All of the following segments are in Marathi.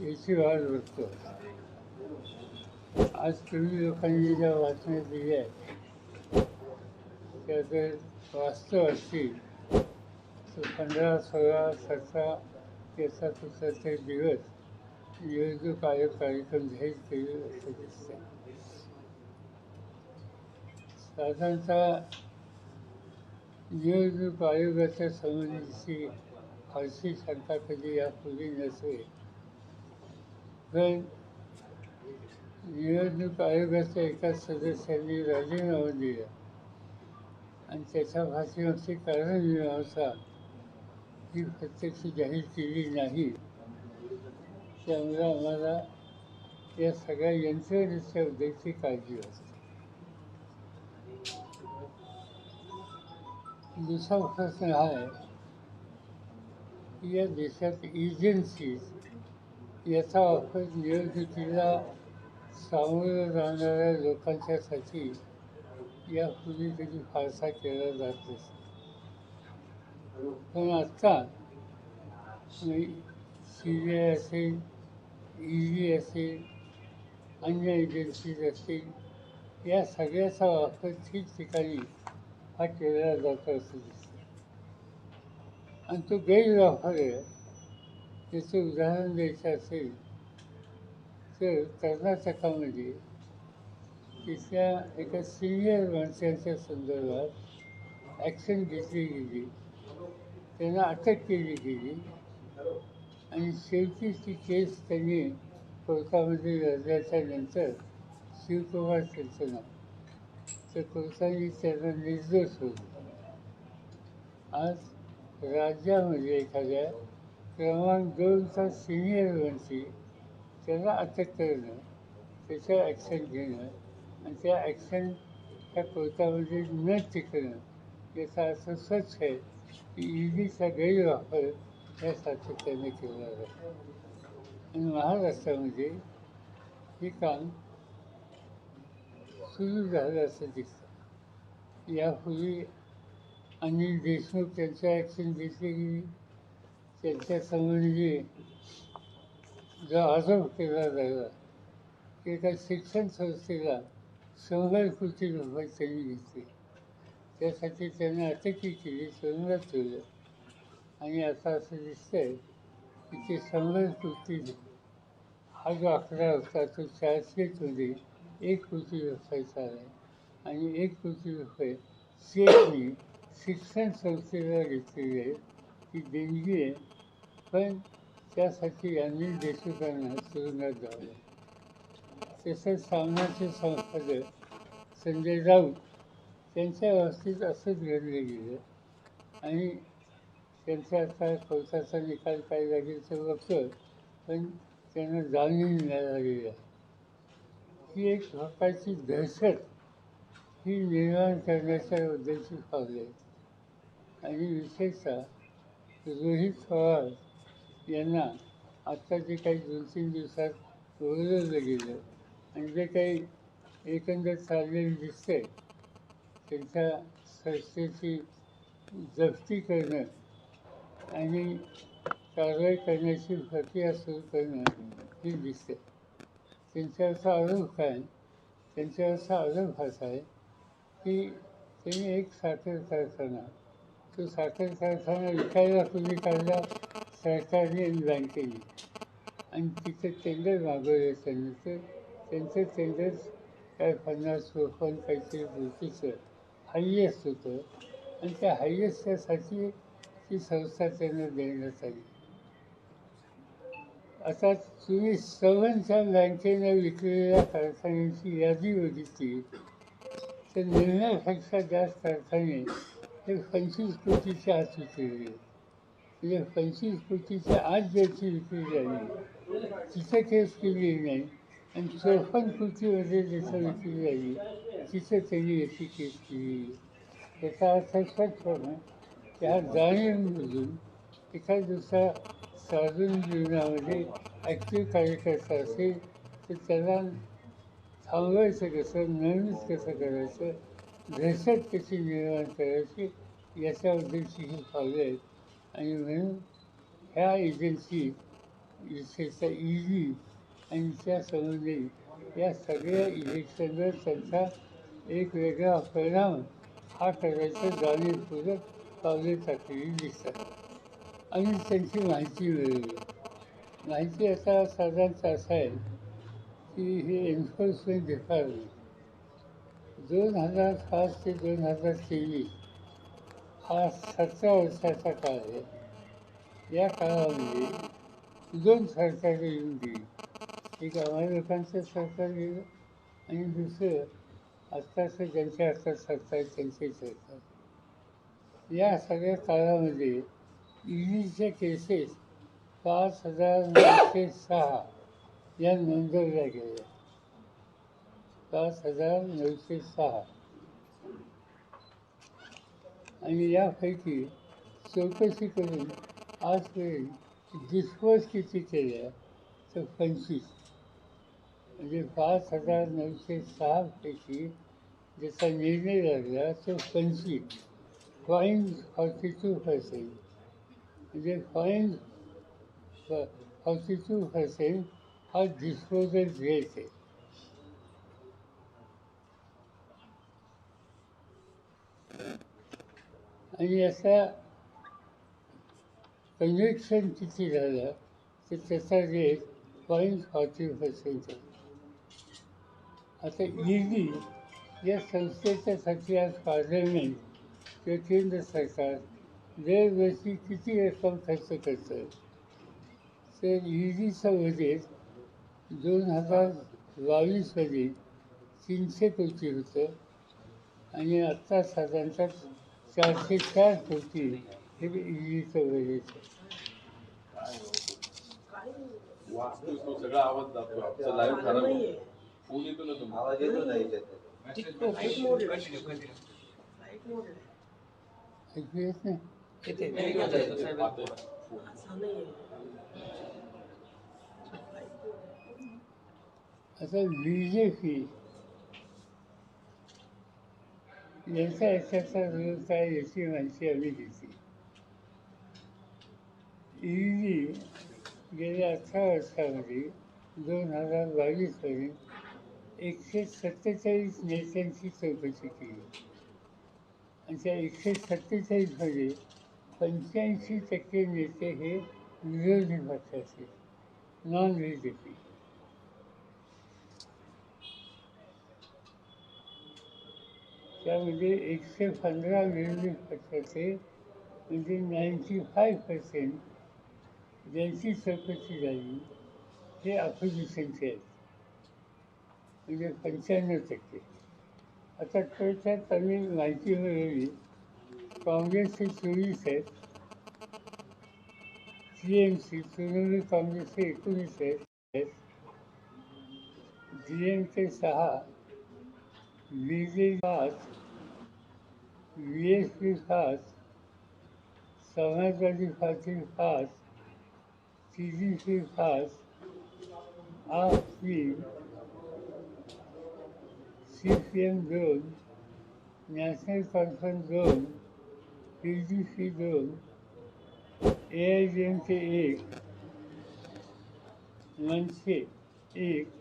याची वाट बघतो आज तुम्ही लोकांनी ज्या बातम्या दिल्या आहेत त्या जर वास्तव असतील तर पंधरा सोळा सतरा त्याचा ते दिवस निवडणूक आयोग कार्यक्रम जाहीर केले असं दिसतंय. साधारणतः निवडणूक आयोगाच्या संबंधीची फारशी शंका कधी यापूर्वी नसेल पण निवडणूक आयोगाच्या एका सदस्यांनी राजीनामा दिला. आणि त्याच्या भाषेमागची कारणमीमांसा म्हणजे ही प्रत्यक्ष जाहीर केली नाही. त्यामुळे आम्हाला या सगळ्या यंत्रणेच्याबद्दलची काळजी वाटते. दुसरा प्रश्न हा आहे की या देशात एजन्सीज याचा वापर निवडणुकीला सामोरं जाणाऱ्या लोकांच्यासाठी यापूर्वी कधी फारसा केला जात नसे पण आत्ता सी बी आय असेल ई डी असेल अन्य एजन्सीज असतील या सगळ्याचा वापर ठिकठिकाणी हा केला जातो असं दिसतं आणि तो गैरवापर आहे. याचे उदाहरण द्यायचं असेल तर कर्नाटकामध्ये तिथल्या एका सिनियर माणसांच्या संदर्भात ॲक्शन घेतली गेली. त्यांना अटक केली गेली. आणि शेवटी ती केस त्यांनी कोर्टामध्ये लढल्याच्या नंतर शिवकुमार त्यांचं नाव तर कोर्टाने त्यांना निर्दोष होतं आज राज्यामध्ये एखाद्या क्रमांक दोनचा सिनियर मंत्री त्याला अटक करणं त्याच्यावर ॲक्शन घेणं. आणि त्या ॲक्शन त्या कोर्टामध्ये न टिकणं. याचा अर्थ स्वच्छ आहे. की ईडीचा गैरवापर या सातत्याने केला जातो आणि महाराष्ट्रामध्ये हे काम सुरू झालं असं दिसतं. यापूर्वी अनिल देशमुख त्यांच्या ॲक्शन घेतली गेली. त्यांच्या संबंधी जो आरोप केला जायला ते एका शिक्षण संस्थेला शंभर कोटी रुपये त्यांनी घेतली. त्यासाठी त्यांना अटकही केली तुरुंगात ठेवलं. आणि आता असं दिसतंय की ते शंभर कोटी हा जो आकडा होता तो चारशेमध्ये एक कोटी रुपयाचा आहे आणि एक कोटी रुपये सेफनी शिक्षण संस्थेला घेतलेली आहे ती देणगी आहे. पण त्यासाठी अनिल देशमुखांना तुरुंगात जावं. तसंच सामनाचे संपादक संजय राऊत त्यांच्या बाबतीत असंच घडलं गेलं. आणि त्यांचा आता कोर्टाचा निकाल काय लागेल ते बघतो पण त्यांना जामीन लागलेली गेला ही एक प्रकारची दहशत ही निर्माण करण्याच्या बद्दलची पावली आहेत आणि विशेषतः रोहित पवार यांना आत्ता जे काही दोन तीन दिवसात बोलवलं गेलं आणि जे काही एकंदर चाललेलं दिसतंय त्यांच्या संस्थेची जप्ती करणं आणि कारवाई करण्याची प्रक्रिया सुरू करणं हे दिसते त्यांच्यावरचा आरोप काय? असा आरोप असा आहे की त्यांनी एक साखर कारखाना तो साखर कारखाना विकायला तुम्ही काढला सरकारने आणि बँकेने आणि तिथे टेंडर मागवलं त्यांनी तर त्यांचं टेंडर काय पन्नास चोपन्न काहीतरी कोटीचं हायेस्ट होतं. आणि त्या हायेस्टसाठी ती संस्था त्यांना देण्यात आली आता तुम्ही सर्वांच्या बँकेनं विकलेल्या कारखान्यांची यादी बघितली. तर निम्म्यापेक्षा जास्त कारखाने हे पंचवीस कोटीच्या आत विकलेले आहे म्हणजे पंचवीस कोटीच्या आत ज्याची विक्री झाली तिथं केस केली नाही आणि चौपन्न कृतीमध्ये जिथं विक्री झाली तिथं त्यांनी याची केस केली याचा अर्थ स्वच्छ होणं त्या जाणीवमधून एखाद दुसरा साधून जीवनामध्ये ॲक्टिव्ह कार्यकर्ता असेल तर त्याला थांबवायचं कसं नवीनच कसं करायचं दहशत कशी निर्माण करायची याच्याबद्दलची ही पावले आहेत. आणि म्हणून ह्या एजन्सी विशेषतः ईजी आणि त्या संबंधी या सगळ्या इलेक्शनवर त्यांचा एक वेगळा परिणाम हा करायचा जाणीवपूर्वक पावले टाकलेली दिसतात. आणि त्यांची माहिती मिळवली. माहिती आता साधारणतः असं आहे की हे एन्फोर्समेंट डिपार्टमेंट दोन हजार पाच ते दोन हजार तेवीस हा सतरा वर्षाचा काळ आहे? या काळामध्ये दोन सरकार येऊन गेली एक आम्हाला लोकांचं सरकार गेलं आणि दुसरं आत्ताचं ज्यांच्या हातात सरकार त्यांचे सरकार. या सगळ्या काळामध्ये ईडीच्या केसेस पाच हजार नऊशे सहा या नोंदवल्या गेल्या. पाच हजार नऊशे सहा. आणि यापैकी चौकशी करून आजपर्यंत डिस्पोज किती केल्या तर पंचवीस. म्हणजे पाच हजार नऊशे सहापैकी ज्याचा निर्णय लागला तो पंचवीस. पॉईंट फॉर्टी टू पर्सेंट म्हणजे पॉईंट फॉर्टी टू पर्सेंट हा डिस्पोजल रेट आहे. आणि याचा कन्व्हेक्शन किती झालं तर त्याचा रेट पॉईंट फॉर्टी पर्सेंट आता ईडी या संस्थेच्यासाठी आज पार्लमेंट किंवा केंद्र सरकार दरवर्षी किती रक्कम खर्च करतं तर ईडीचं बजेट दोन हजार बावीसमध्ये तीनशे कोटी होतं. आणि आत्ता साधारणतः चारशे चार कोटी हे ईडीचं बजेट आहे वाचतोय सगळा आवाज जातो आमचा लाईव्ह खराब फोन येतो ना तुम्हाला आवाज येतो नाही आता बी जे पी यांचा याच्याचा विरोध काय याची माहिती आम्ही घेतली ईडी गेल्या अठरा वर्षामध्ये दोन हजार बावीसपर्यंत एकशे सत्तेचाळीस नेत्यांची चौकशी केली आणि त्या एकशे सत्तेचाळीसमध्ये पंच्याऐंशी टक्के नेते हे विरोधी पक्षाचे नॉन बी जे पी त्यामध्ये एकशे पंधरा विरोधी पक्षाचे म्हणजे नाईन्टी फाय पर्सेंट ज्यांची चौकशी झाली हे अपोजिशनचे आहेत. म्हणजे पंच्याण्णव टक्के. आता थोडक्यात आम्ही माहिती मिळवली काँग्रेसचे चोवीस आहेत सी एम सी तृणमूल काँग्रेसचे एकोणीस आहेत डी एम के सहा बी जे पाच वी एस पी पाच समाजवादी पार्टी पाच सी जी सी पाच आप सी पी एम दोन नॅशनल कॉन्फरन्स दोन पी जी सी दोन A I D M K एक मनसे एक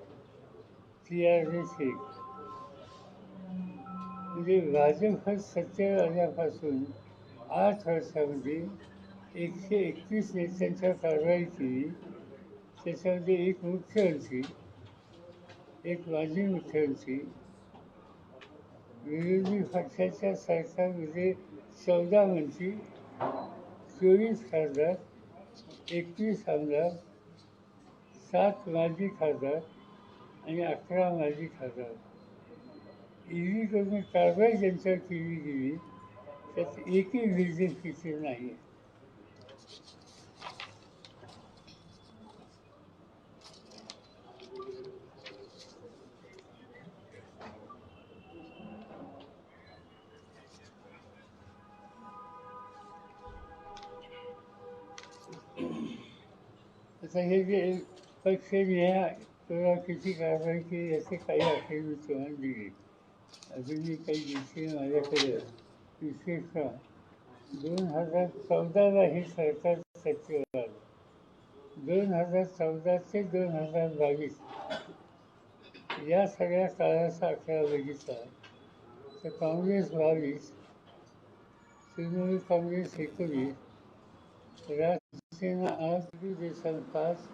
सी आर एस एक. म्हणजे भाजप हा सत्तेवर आल्यापासून आठ वर्षामध्ये एकशे एकतीस नेत्यांच्या कारवाई केली त्याच्यामध्ये एक मुख्यमंत्री एक माजी मुख्यमंत्री विरोधी पक्षाच्या सरकारमध्ये चौदा मंत्री चोवीस खासदार एकवीस आमदार सात माजी खासदार आणि अकरा माजी खासदार. ईडीकडून कारवाई ज्यांच्यावर केली गेली त्यात एकही निर्देश नाही आता हे जे पक्ष न्याय किंवा किती कारवाई केली याचे काही आखेर मी तुम्हाला दिले. अजूनही काही दिवशी माझ्याकडे विशेषतः दोन हजार चौदाला हे सरकार सचिव आलं. दोन हजार चौदा ते दोन हजार बावीस या सगळ्या काळाचा आकडा बघितला तर काँग्रेस बावीस तृणमूल काँग्रेस एकोणीस राजसेना आठ देशात पाच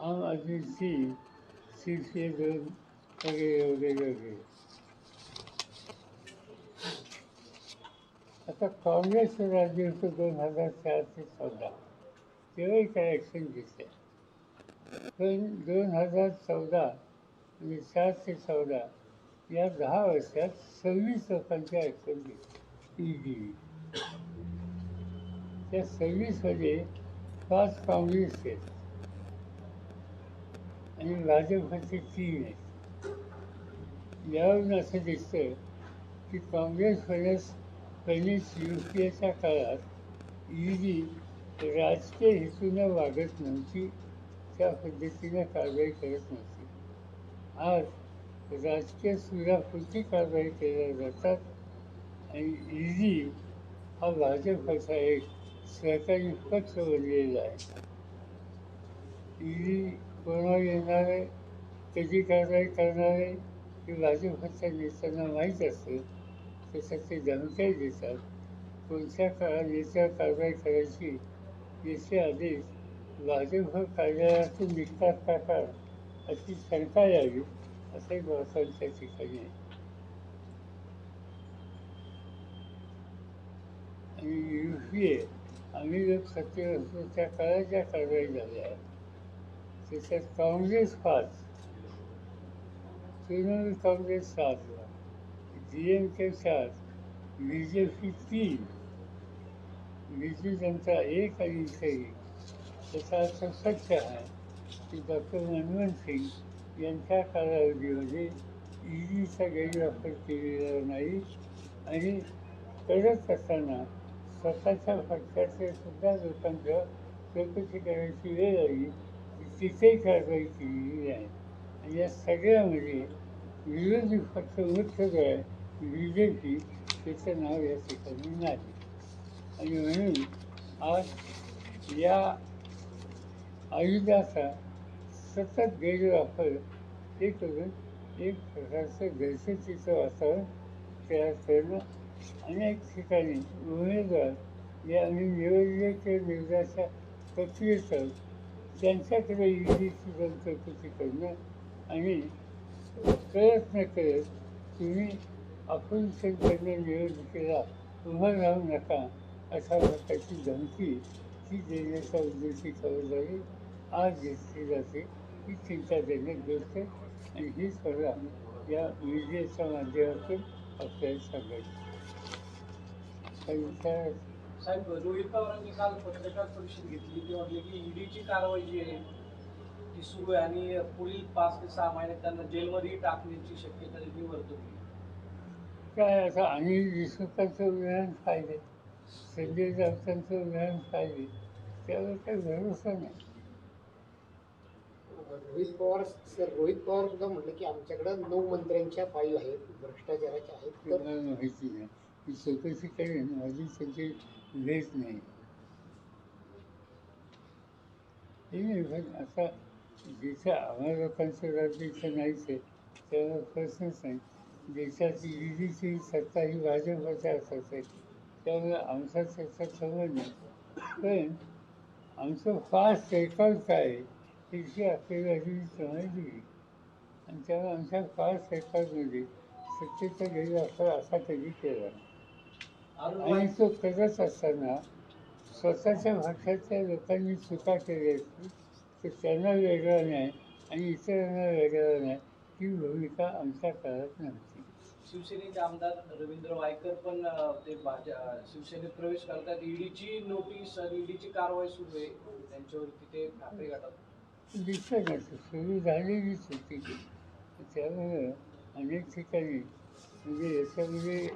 आम आदमी तीन शिवसेना दोन वगैरे वगैरे वगैरे आता काँग्रेसचं राज्य होतं दोन हजार चार ते चौदा तेव्हाही काय ॲक्शन घेतले पण दोन हजार चौदा म्हणजे चार ते चौदा या दहा वर्षात सव्वीस लोकांच्या ॲक्शन घेतले ई डी त्या सव्वीसमध्ये पाच काँग्रेस आहेत. आणि भाजपचे तीन आहेत. यावरून असं दिसतं की काँग्रेस पहिली यू पी एच्या काळात ईडी राजकीय हेतूनं वागत नव्हती त्या पद्धतीनं कारवाई करत नव्हती. आज राजकीय सुविधापुरती कारवाई केल्या जातात आणि ईडी हा भाजपचा एक सहकारी पक्ष बनलेला आहे. ईडी कोणावर येणार आहे कधी कारवाई करणार आहे हे भाजपच्या नेत्यांना माहीत असेल तसं ते धमक्याही देतात कोणत्या काळात नेत्यावर कारवाई करायची? याचे आदेश भाजप कार्यालयातून निघतात का काय अशी शंका यावी असंही बहुतांच्या ठिकाणी आहे. आणि यू पी ए आम्ही लोक सत्तेवर असतो त्या काळात ज्या कारवाई झाल्या आहेत त्याच्यात काँग्रेस पाच. तृणमूल काँग्रेस सात. डी एम के साथ बी जे पी तीन बीजू जनता एक आणि इथे एक अर्थ सत्य आहे की डॉक्टर मनमोहन सिंग यांच्या कालावधीमध्ये ईडीचा गैरवापर केलेला नाही आणि करत असताना स्वतःच्या पक्षाचे सुद्धा लोकांचं चौकशी करायची वेळ आली तिथेही कारवाई केलेली आहे. आणि या सगळ्यामध्ये विरोधी पक्ष मुख्य जो आहे बी त्याचं नाव या ठिकाणी नाही. आणि म्हणून आज या आयुधाचा सतत गैरवापर हे करून एक प्रकारचं दहशतीचं वातावरण तयार करणं अनेक ठिकाणी उमेदवार या आणि निवडलेल्या निवडाच्या प्रक्रियेचं त्यांच्याकडे ईडीची चौकशी करणं आणि प्रयत्न न तुम्ही आपण त्यांच्याकडनं निवडणुकीला उभं राहू नका अशा प्रकारची धमकी ही देण्याच्या उद्देशी खबरदारी आज घेतली जाते ही चिंताजनक गोष्ट आणि ही स्पर्धा या मीडियाच्या माध्यमातून आपल्याला सांगायची साहेब रोहित पवारांनी काल पत्रकार परिषद घेतली. ते म्हटले की ईडीची कारवाई जी आहे ती सुरू आहे आणि पुढील पाच ते सहा महिन्यात त्यांना जेलमध्येही टाकण्याची शक्यता त्यांनी वर्तवली. काय आता अनिल देशमुखांचं उदाहरण पाहिजे. संजय राऊतांचं उदाहरण पाहिजे. त्यावर काही भरोसा नाही. रोहित पवार सर रोहित पवार सुद्धा म्हटलं की आमच्याकडे नऊ मंत्र्यांच्या फाईल आहेत भ्रष्टाचाराच्या आहेत तर मला माहिती नाही मी चौकशी करेन माझी त्यांची वेळ नाही. हे नाही पण आता जिथं आम्हा लोकांचं राज्य इथं नाहीच आहे त्याला प्रश्नच नाही. देशाची ईडीची सत्ता ही भाजपच्या असते त्यामुळे आमचा त्याचा संबंध नाही. पण आमचं फास्ट रेकॉर्ड आहे त्याची आपल्याला ही समज दिली आणि त्यामुळे आमच्या फास्ट रेकॉर्डमध्ये म्हणजे सत्तेचा गैरवापर असा कधी केला. आणि तो करत असताना स्वतःच्या भाषाच्या लोकांनी चुका केल्या असतील तर त्यांना वेगळा नाही आणि इतरांना वेगळा नाही ही भूमिका आमच्या काळात नव्हती. शिवसेनेचे आमदार रवींद्र वायकर पण ते भाज शिवसेनेत प्रवेश करतात. ईडीची नोटीस आणि ईडीची कारवाई सुरू आहे. त्यांच्यावरती ते ठाकरे गटात. दिसत नसतं सुरू झालेलीच होती त्यामुळं अनेक ठिकाणी म्हणजे याच्यामध्ये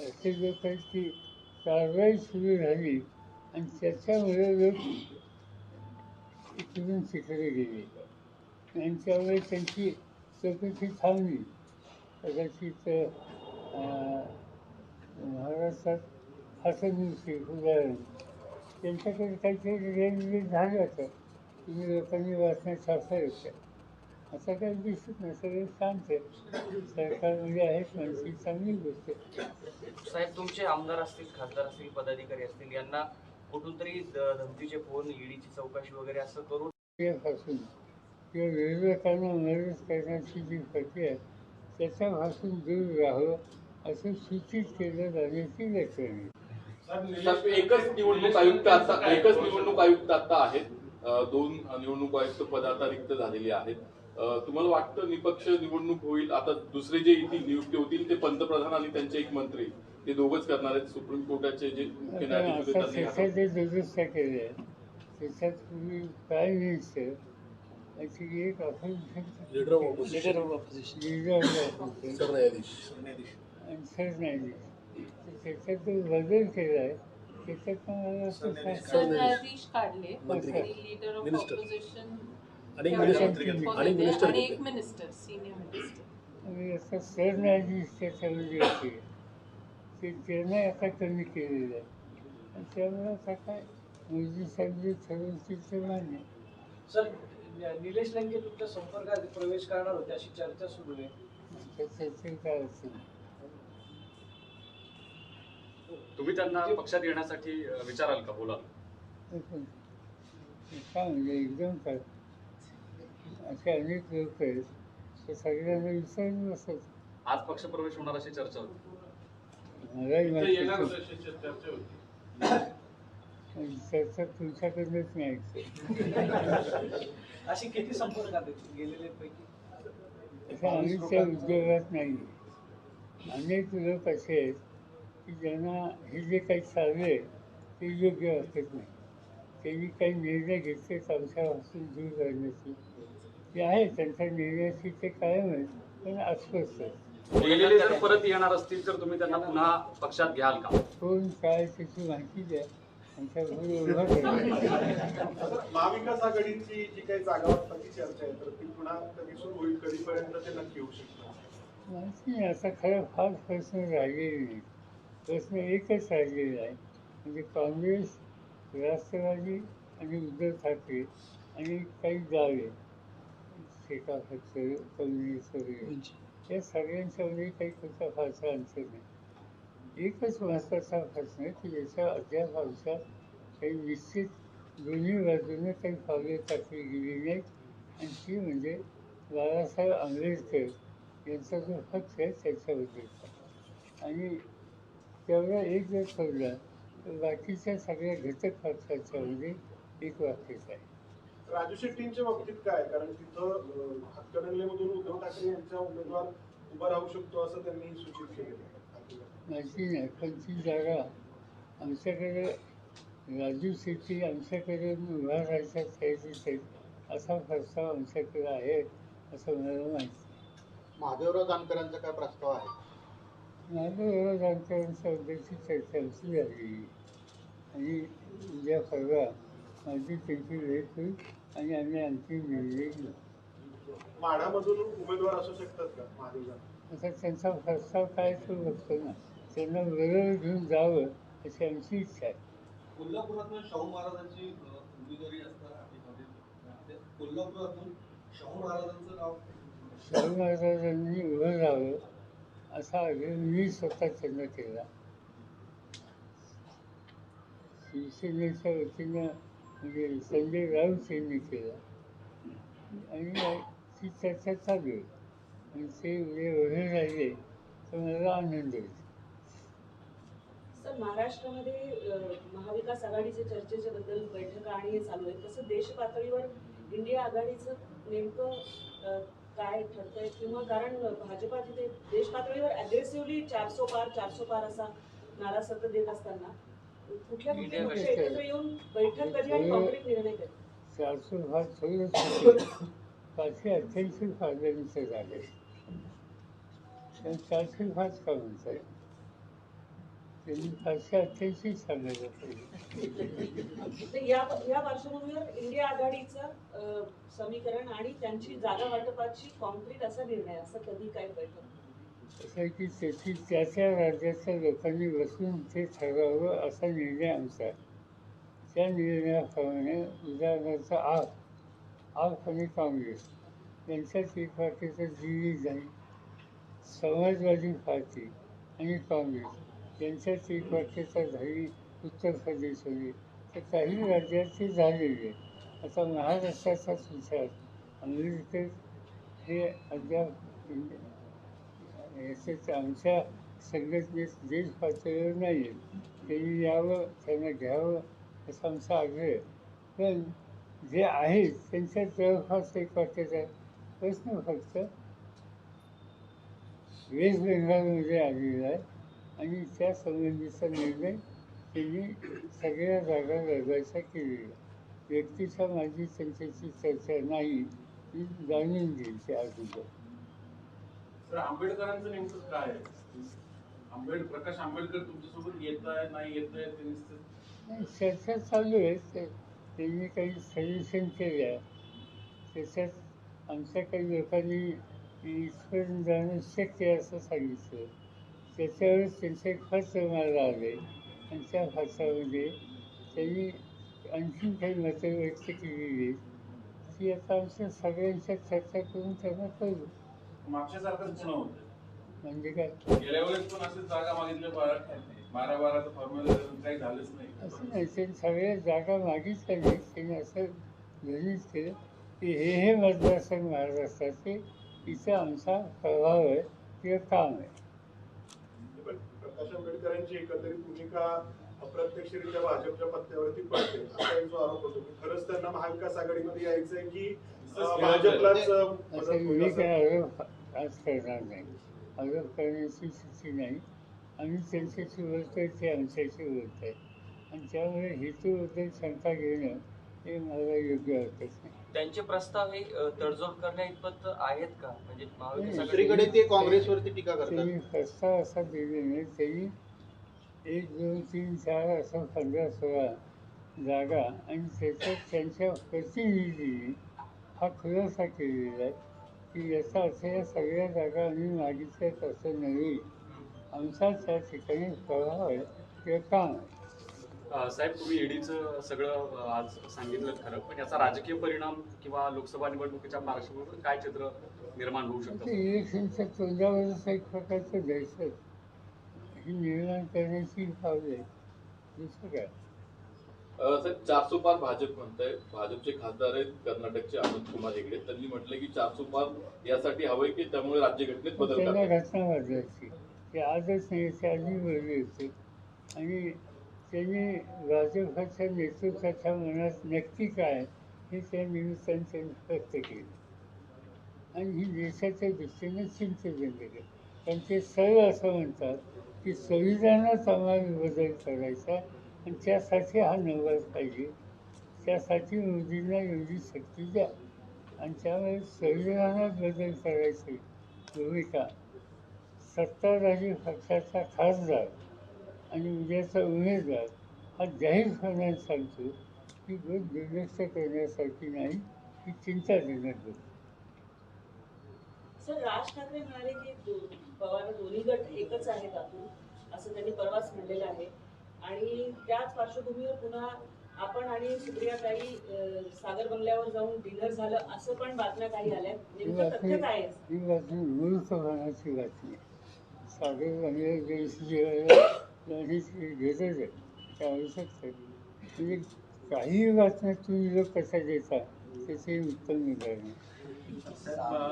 असे लोक आहेत की कारवाई सुरू झाली आणि त्याच्यामुळे लोक इकडून तिकडे गेले. आणि त्यामुळे त्यांची चौकशी थांबली. कदाचित महाराष्ट्रात हसन मुश्रीफ उदाहरण त्यांच्याकडे काहीतरी रेल्वे झालं होतं तुम्ही लोकांनी वाचण्यात शास्त्र होत्या असं काही दिसत नाही सगळे शांत आहे सरकारमध्ये आहेत माणसी चांगली गोष्ट साहेब तुमचे आमदार असतील खासदार असतील पदाधिकारी असतील यांना कुठून तरी धमकीचे फोन ईडीची चौकशी वगैरे असं करून किंवा विरोधकांना मदत करण्याची जी प्रक्रिया आहे त्याच्यापासून दूर राहावं असं सूचित केलं जाण्याची लक्षणे साहेब, एकच निवडणूक आयुक्त आता एकच निवडणूक आयुक्त आता आहेत. अं, दोन निवडणूक आयुक्त पद आता रिक्त झालेली आहेत. अं, तुम्हाला वाटतं निपक्ष निवडणूक होईल? आता दुसरे जे येतील नियुक्ती होतील ते पंतप्रधान आणि त्यांचे एक मंत्री. ते दोघच करणार आहेत. सुप्रीम कोर्टाचे जे मुख्य आता न्यायाधीश आता होते त्याच्यात त्यांनी जे दुरुस्त केले त्याच्यात तुम्ही प्राईम मिनिस्टर याची एक Leader of opposition. Leader of opposition leader of opposition सरन्यायाधीश आणि सरन्यायाधीश तर त्याच्यात जो बदल केला आहे त्याच्यात पण मला असं सांग- सरन्यायाधीश काढले मंत्री. आणि लीडर ऑफ Minister. ऑपोजिशन आणि मिनिस्टर आणि मिनिस्टर आणि एक घेतले. मिनिस्टर सिनियर मिनिस्टर आणि आता सरन्यायाधीश त्याच्यामध्ये येते ते त्यांना आता कमी केलेलं आहे आणि त्यामुळे आता काय मोदी साहेब जे ठरवतील ते मान्य सर निलेश लंके तुमच्या संपर्कात प्रवेश करणार होते अशी चर्चा सुरू आहे. त्याचे काय असेल तुम्ही त्यांना पक्षात येण्यासाठी विचाराल का? बोलाल पण काय म्हणजे एकदम काय? असे अनेक लोक आहेत ते सगळ्यांना विचारून बसत आज पक्षप्रवेश होणार अशी चर्चा होती. मलाही माहिती चर्चा होती. चर्चा तुमच्याकडनंच नाही ऐकते अशी किती संपर्कात गेलेले पैकी? आम्ही त्या उद्योगात नाही. अनेक लोक असे आहेत की ज्यांना हे जे काही चालू आहे ते योग्य वाटत नाही. त्यांनी काही निर्णय घेतले आमच्यापासून दूर करण्याची ते आहे त्यांच्या निर्णयाची ते कायम आहेत पण अस्वस्थ जर परत येणार असतील तर तुम्ही त्यांना पुन्हा पक्षात घ्याल का? कोण काय त्याची माहिती द्या. महाविकास आघाडीची जी काही जागा वाटपाची चर्चा आहे तर ती पुन्हा कधी सुरू होईल कधीपर्यंत ते नक्की होऊ शकतं? नाही आता खरं फार प्रश्न राहिलेले नाही. प्रश्न एकच राहिलेला आहे म्हणजे काँग्रेस राष्ट्रवादी आणि उद्धव ठाकरे आणि काही गावे शेकाफत काँग्रेस वगैरे या सगळ्यांच्यामध्ये काही कुठचा फारसा अंतर नाही. एकच महत्त्वाचा प्रश्न आहे की याच्या अद्याप आमच्या काही निश्चित दोन्ही बाजूने काही पावले टाकली गेली नाहीत आणि ती म्हणजे बाळासाहेब आंबेडकर यांचा जो हक्क आहे त्याच्याबद्दलचा आणि तेवढा एक जर सोडला तर बाकीच्या सगळ्या घटक पक्षाच्यामध्ये एक वाक्यच आहे. राजू शेट्टींच्या बाबतीत काय कारण तिथं अं, हातकणंगलेमधून उद्धव ठाकरे यांचा उमेदवार उभा राहू शकतो असं त्यांनी सूचित केलेलं आहे. माहिती नाही पण ती जागा आमच्याकडे राजू शेट्टी आमच्याकडे उभा राहायच्या तयारीत आहेत असा प्रस्ताव आमच्याकडे आहे असं मला माहिती. महादेवराव जानकरांचा काय प्रस्ताव आहे? माझं एवढं जानकरांच्या बद्दलची चर्चा आमची झाली. आणि उद्या परवा माझी त्यांची भेट होईल आणि आम्ही आणखी निर्णय घेऊ. माढामधून उमेदवार असू शकतात का महादेव त्यांचा प्रस्ताव काय तो बघतो ना. त्यांना बरोबर घेऊन जावं अशी आमची इच्छा आहे. कोल्हापुरातून शाहू महाराजांची अ, उमेदवारी असणार आहे. ते कोल्हापुरातून शाहू महाराजांचं नाव शाहू महाराजांनी उभं राहावं असा आग्रह मी स्वतः त्यांना केला. शिवसेनेच्या वतीनं म्हणजे संजय राऊत यांनी केला. आणि ती चर्चा चालू आहे. आणि ते उद्या उभे राहिले तर मला आनंद होईल सर महाराष्ट्रामध्ये महाविकास आघाडीचे चर्चेच्या बद्दल बैठका आणि हे चालू आहे तसं देश पातळीवर इंडिया आघाडीचं नेमकं काय ठरतंय किंवा कारण भाजपा तिथे देश पातळीवर अग्रेसिव्हली चारसो पार चारसो पार असा नारा सतत देत असताना कुठल्या कुठल्या पक्ष एकत्र येऊन बैठक कधी आणि कॉन्क्रीट निर्णय कधी? चारशे होते. पाचशे अठ्ठ्याऐंशी झाले. चारशे का म्हणतात त्यांनी पाचशे अठ्ठ्याऐंशी सांगायला पाहिजे तर या या पार्श्वभूमीवर इंडिया आघाडीचं समीकरण आणि त्यांची जागा वाटपाची कॉन्क्रीट असा निर्णय असं कधी काय बैठक असं आहे की त्याची त्या त्या राज्याच्या लोकांनी बसून ते ठरवावं असा निर्णय आमचा आहे. त्या निर्णयाप्रमाणे उदाहरणार्थ आप आप आणि काँग्रेस यांच्यात एक पार्टीचं जी जाईल समाजवादी पार्टी आणि काँग्रेस यांच्यात एक वाक्याचा झाली उत्तर प्रदेशमध्ये तर काही राज्यात ते झालेले आहे. आता महाराष्ट्राचाच विचार अमेरिकेत हे अद्याप याच्यात आमच्या संघटनेत देश पातळीवर नाही आहे त्यांनी यावं त्यांना घ्यावं असा आमचा आग्रह आहे. पण जे आहेत त्यांच्या जवळपास एक वाक्याचा प्रश्न फक्त वेस्ट बेंगालमध्ये आलेला आहे. आणि त्या संबंधीचा निर्णय त्यांनी सगळ्या जागा लढवायचा केलेला. आहे. व्यक्तीचा माझी त्यांच्याशी चर्चा नाही मी जाणून घेईल त्या अगोदर आंबेडकरांचं नेमकं काय आहे? आंबेड प्रकाश आंबेडकर तुमच्यासोबत येत आहे नाही येत आहे ते नुसतं नाही, चर्चा चालू आहे. त्यांनी काही सजेशन केल्या. त्याच्यात आमच्या काही लोकांनी इथपर्यंत जाणं शक्य आहे असं सांगितलं. त्याच्यावरच त्यांचे खर्च मला आले आणि त्या खर्चामध्ये त्यांनी आणखीन काही मतं व्यक्त केलेली. ती आता आमच्या सगळ्यांच्या चर्चा करून त्यांना कळू मागच्या सारखंच पुन्हा होतं. म्हणजे काय? गेल्या वेळेस पण असेच जागा मागितल्या बारा बारा बाराचं फॉर्म्युला काही झालंच नाही. असं नाही. त्यांनी सगळ्या जागा मागितल्या नाही. त्यांनी असं गृहीत केलं की हे हे मतदारसंघ महाराष्ट्राचे इथं आमचा प्रभाव आहे किंवा काम आहे. प्रकाश आंबेडकरांची एकंदरीत भूमिका अप्रत्यक्षरित्या भाजपच्या पत्त्यावरती पडते. असा एक जो आरोप होतो. की खरंच त्यांना महाविकास आघाडीमध्ये यायचंय की अं, भाजपलाच असं मी काय आरोप आज करणार नाही. आरोप करण्याची स्थिती नाही. आम्ही त्यांच्याशी बोलतोय ते आमच्याशी बोलत आहेत आणि त्यामुळे हेतूबद्दल शंका घेणं हे मला योग्य वाटत नाही. त्यांचे प्रस्ताव हे तडजोड करण्या इतपत आहेत का? म्हणजे दुसरीकडे ते काँग्रेसवरती टीका करतात. प्रस्ताव असा दिलेला त्यांनी एक दोन तीन चार असं पंधरा सोळा जागा आणि त्याच्यात त्यांच्या प्रतिनिधींनी हा खुलासा केलेला आहे की याचा अर्थ या सगळ्या जागा आम्ही मागितल्यात असं नव्हे आमचा त्या ठिकाणी प्रभाव आहे किंवा काम आहे. साहेब तुम्ही ईडीचं सगळं आज सांगितलं खरं पण याचा राजकीय परिणाम किंवा लोकसभा निवडणुकीच्या पार्श्वभूमीवर काय चित्र निर्माण होऊ शकतं? इलेक्शनच्या तोंडावरच एक प्रकारचं दहशत. ही निर्माण करण्याची पावले दुसरं काय साहेब चारसो पार भाजप म्हणतंय. भाजपचे खासदार आहेत कर्नाटकचे अनंत कुमार हेगडे. त्यांनी म्हटलं की चारसो पार यासाठी हवंय की त्यामुळे राज्यघटनेत बदल घटना बदलायची ते आजच नाही ते आधी आणि त्यांनी भाजपच्या नेतृत्वाच्या मनात नक्की काय हे त्या निमित्ताने त्यांनी व्यक्त केलं. आणि ही देशाच्या दृष्टीने चिंतन केलं कारण ते सर्व असं म्हणतात की संविधानात आम्हाला बदल करायचा आणि त्यासाठी हा नंबर पाहिजे. त्यासाठी मोदींना एवढी शक्ती द्या. आणि त्यामुळे संविधानात बदल करायची भूमिका सत्ताधारी पक्षाचा खासदार आणि उद्याचा उमेदवार हा जाहीरपणाने सांगतो की गोष्ट दुर्लक्ष करण्यासाठी नाही ही चिंताजनक गोष्ट सर राज ठाकरे म्हणाले की पवार दोन्ही गट एकच आहेत आपण असं त्यांनी परवाच म्हणलेलं आहे. आणि त्याच पार्श्वभूमीवर पुन्हा आपण आणि सुप्रियाताई अं, सागर बंगल्यावर जाऊन डिनर झालं असं पण बातम्या काही आल्या नेमकं तथ्य काय आहे? ही बातमी बातमी सागर आहे आहे. म्हणजे काही बातम्या तुम्ही लोक कशा देता त्याचे.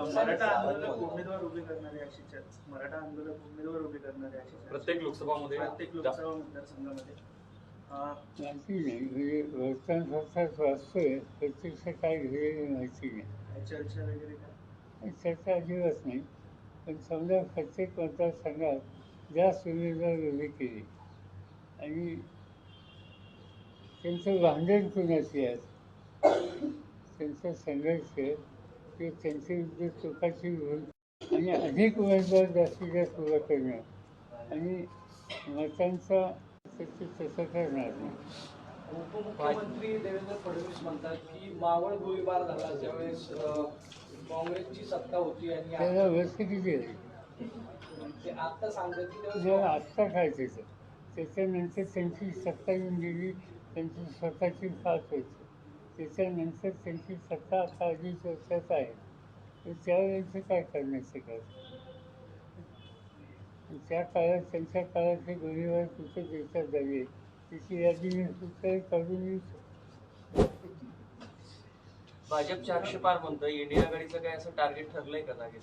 मराठा आंदोलक उमेदवार उभे करणारे अशी चर्चा मराठा आंदोलक उमेदवार उभे करणारे अशी चर्चा. प्रत्येक लोकसभामध्ये प्रत्येक लोकसभा मतदारसंघामध्ये माहिती नाही म्हणजे वर्तमानपत्रात वाचतोय प्रत्यक्ष काय घडलेलं माहिती नाही चर्चा वगैरे काय चर्चा अजिबात नाही पण समजा प्रत्येक मतदारसंघात जास्त उमेदवार उभे केले आणि त्यांचं भांडण कुणाची आहे? त्यांचा संघर्ष किंवा त्यांचे विरुद्ध चुकाची भूल आणि अधिक उमेदवार जास्तीत जास्त उभा करणं आणि मतांचा तसं तसं करणार नाही. उपमुख्यमंत्री देवेंद्र फडणवीस म्हणतात की मावळ गोळीबार झाला ज्यावेळेस काँग्रेसची सत्ता होती आणि त्याला वर्ष ते आत्ता काय त्याचं त्याच्यानंतर त्यांची सत्ता येऊन गेली त्यांची स्वतःची पाच होती. त्याच्यानंतर त्यांची सत्ता आता अडीच वर्षात आहे. तर त्यावेळेचं काय करण्याचं काय त्या काळात त्यांच्या काळात हे गोळीबार कुठे देतात झाले त्याची यादी मी कुठे काढून येऊ शकतो. भाजप चारशे पार म्हणतोय इंडिया आघाडीचं काय असं टार्गेट ठरलंय का जागेत?